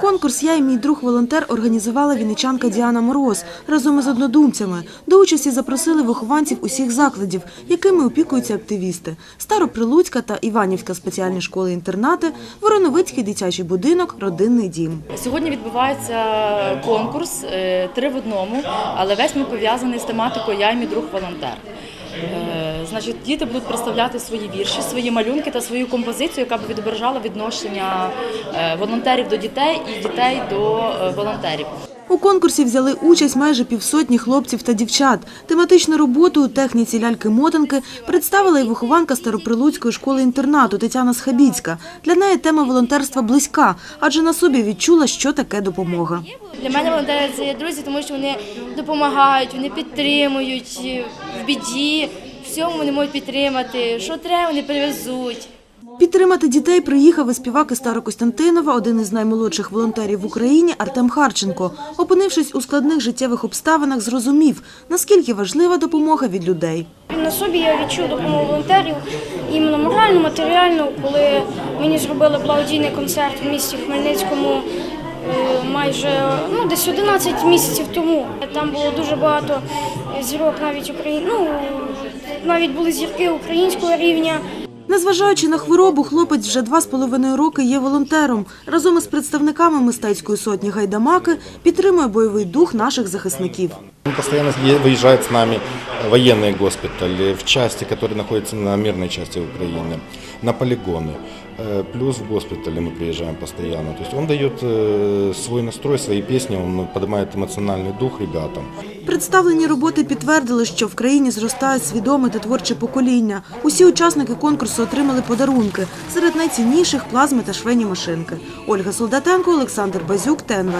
Конкурс Я і мій друг волонтер організувала вінничанка Діана Мороз разом із однодумцями. До участі запросили вихованців усіх закладів, якими опікуються активісти: Староприлуцька та Іванівська спеціальні школи-інтернати, Вороновицький дитячий будинок, родинний дім. Сьогодні відбувається конкурс е, три в одному, але весь він пов'язаний з тематикою Я і мій друг волонтер. Значить, діти будуть представляти свої вірші, свої малюнки та свою композицію, яка б відображала відношення е, волонтерів до дітей і дітей до е, волонтерів. У конкурсі взяли участь майже півсотні хлопців та дівчат. Тематичну роботу у техніці ляльки-мотанки представила і вихованка Староприлуцької школи-інтернату Тетяна Схабіцька. Для неї тема волонтерства близька, адже на собі відчула, що таке допомога. Для мене волонтери це друзі, тому що вони допомагають, вони підтримують е, в біді, всьому вони можуть підтримати. Що треба, вони привезуть. Підтримати дітей приїхав і співак із Старокостянтинова, один із наймолодших волонтерів в Україні Артем Харченко. Опинившись у складних життєвих обставинах, зрозумів, наскільки важлива допомога від людей. На собі я відчув допомогу волонтерів іменно морально, матеріально, коли мені зробили благодійний концерт в місті Хмельницькому майже ну, десь 11 місяців тому. Там було дуже багато зірок навіть Україн... ну, навіть були зірки українського рівня. Незважаючи на хворобу, хлопець вже два з половиною роки є волонтером. Разом із представниками мистецької сотні «Гайдамаки» підтримує бойовий дух наших захисників. Постоянно е- выезжает с нами военные госпитали, в части, которые находятся на мирной части Украины, на полигоны. Э, Плюс в госпитале мы приезжаем постоянно. То есть он дает э, свой настрой, свои песни, он поднимает эмоциональный дух ребятам. Представлені роботи підтвердили, що в країні зростає свідоме та творче покоління. Усі учасники конкурсу отримали подарунки. Серед найцінніших – плазми та швейні машинки. Ольга Солдатенко, Олександр Базюк, ТНВ.